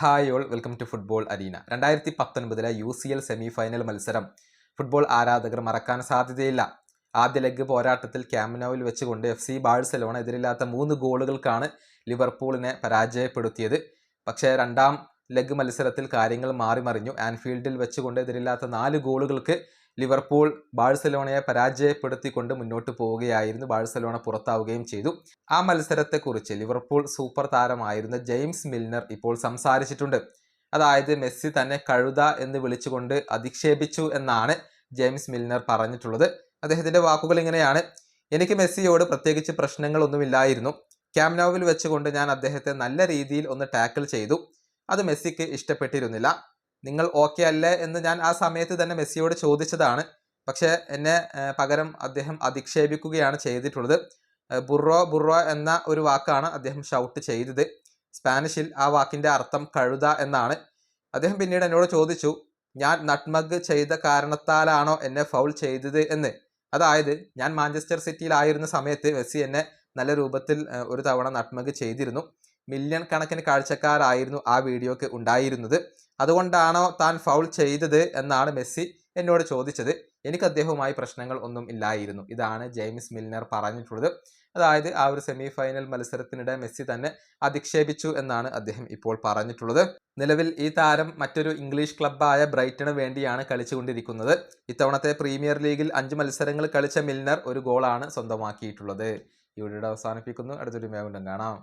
Hi all welcome to football arena. രണ്ടായിരത്തി പത്തൊൻപതിലെ U C L semi final മത്സരം. Football ആരാധകർ മറക്കാൻ സാധ്യതയില്ല. ആദ്യ ലെഗ് പോരാട്ടത്തിൽ ക്യാമ്നോവിൽ വെച്ചുകൊണ്ട് എഫ് സി ബാഴ്സലോണ എതിരില്ലാത്ത മൂന്ന് ഗോളുകൾക്കാണ് ലിവർപൂളിനെ പരാജയപ്പെടുത്തിയത്. പക്ഷേ രണ്ടാം ലെഗ് മത്സരത്തിൽ കാര്യങ്ങൾ മാറിമറിഞ്ഞു. ആൻഫീൽഡിൽ വെച്ചുകൊണ്ട് എതിരില്ലാത്ത നാല് ഗോളുകൾക്ക് ലിവർപൂൾ ബാഴ്സലോണയെ പരാജയപ്പെടുത്തിക്കൊണ്ട് മുന്നോട്ട് പോവുകയായിരുന്നു ബാഴ്സലോണ പുറത്താവുകയും ചെയ്തു. ആ മത്സരത്തെക്കുറിച്ച് ലിവർപൂൾ സൂപ്പർ താരമായിരുന്ന ജെയിംസ് മിൽനർ ഇപ്പോൾ സംസാരിച്ചിട്ടുണ്ട്. അതായത് മെസ്സി തന്നെ കഴുത എന്ന് വിളിച്ചുകൊണ്ട് അധിക്ഷേപിച്ചു എന്നാണ് ജെയിംസ് മിൽനർ പറഞ്ഞിട്ടുള്ളത്. അദ്ദേഹത്തിന്റെ വാക്കുകൾ ഇങ്ങനെയാണ്. എനിക്ക് മെസ്സിയോട് പ്രത്യേകിച്ച് പ്രശ്നങ്ങളൊന്നുമില്ലായിരുന്നു. ക്യാമ്നോവിൽ വെച്ചുകൊണ്ട് ഞാൻ അദ്ദേഹത്തെ നല്ല രീതിയിൽ ഒന്ന് ടാക്കിൾ ചെയ്തു. അത് മെസ്സിക്ക് ഇഷ്ടപ്പെട്ടിരുന്നില്ല. നിങ്ങൾ ഓക്കെ അല്ലേ എന്ന് ഞാൻ ആ സമയത്ത് തന്നെ മെസ്സിയോട് ചോദിച്ചതാണ്. പക്ഷേ എന്നെ പകരം അദ്ദേഹം അധിക്ഷേപിക്കുകയാണ് ചെയ്തിട്ടുള്ളത്. ബുറോ ബുറോ എന്ന ഒരു വാക്കാണ് അദ്ദേഹം ഷൗട്ട് ചെയ്തത്. സ്പാനിഷിൽ ആ വാക്കിന്റെ അർത്ഥം കഴുത എന്നാണ്. അദ്ദേഹം പിന്നീട് എന്നോട് ചോദിച്ചു ഞാൻ നട്മഗ് ചെയ്ത കാരണത്താലാണോ എന്നെ ഫൗൾ ചെയ്തത് എന്ന്? അതായത് ഞാൻ മാഞ്ചസ്റ്റർ സിറ്റിയിലായിരുന്ന സമയത്ത് മെസ്സി എന്നെ നല്ല രൂപത്തിൽ ഒരു തവണ നട്മഗ് ചെയ്തിരുന്നു. മില്യൺ കണക്കിന് കാഴ്ചക്കാരായിരുന്നു ആ വീഡിയോക്ക് ഉണ്ടായിരുന്നത്. അതുകൊണ്ടാണോ താൻ ഫൗൾ ചെയ്തത് എന്നാണ് മെസ്സി എന്നോട് ചോദിച്ചത്. എനിക്ക് അദ്ദേഹവുമായി പ്രശ്നങ്ങൾ ഒന്നും ഇല്ലായിരുന്നു. ഇതാണ് ജെയിംസ് മിൽനർ പറഞ്ഞിട്ടുള്ളത്. അതായത് ആ ഒരു സെമി ഫൈനൽ മത്സരത്തിനിടെ മെസ്സി തന്നെ അധിക്ഷേപിച്ചു എന്നാണ് അദ്ദേഹം ഇപ്പോൾ പറഞ്ഞിട്ടുള്ളത്. നിലവിൽ ഈ താരം മറ്റൊരു ഇംഗ്ലീഷ് ക്ലബ്ബായ ബ്രൈറ്റണ് വേണ്ടിയാണ് കളിച്ചുകൊണ്ടിരിക്കുന്നത്. ഇത്തവണത്തെ പ്രീമിയർ ലീഗിൽ അഞ്ച് മത്സരങ്ങൾ കളിച്ച മിൽനർ ഒരു ഗോളാണ് സ്വന്തമാക്കിയിട്ടുള്ളത്. ഇവിടെ അവസാനിപ്പിക്കുന്നു. അടുത്തൊരു മേഖല കാണാം.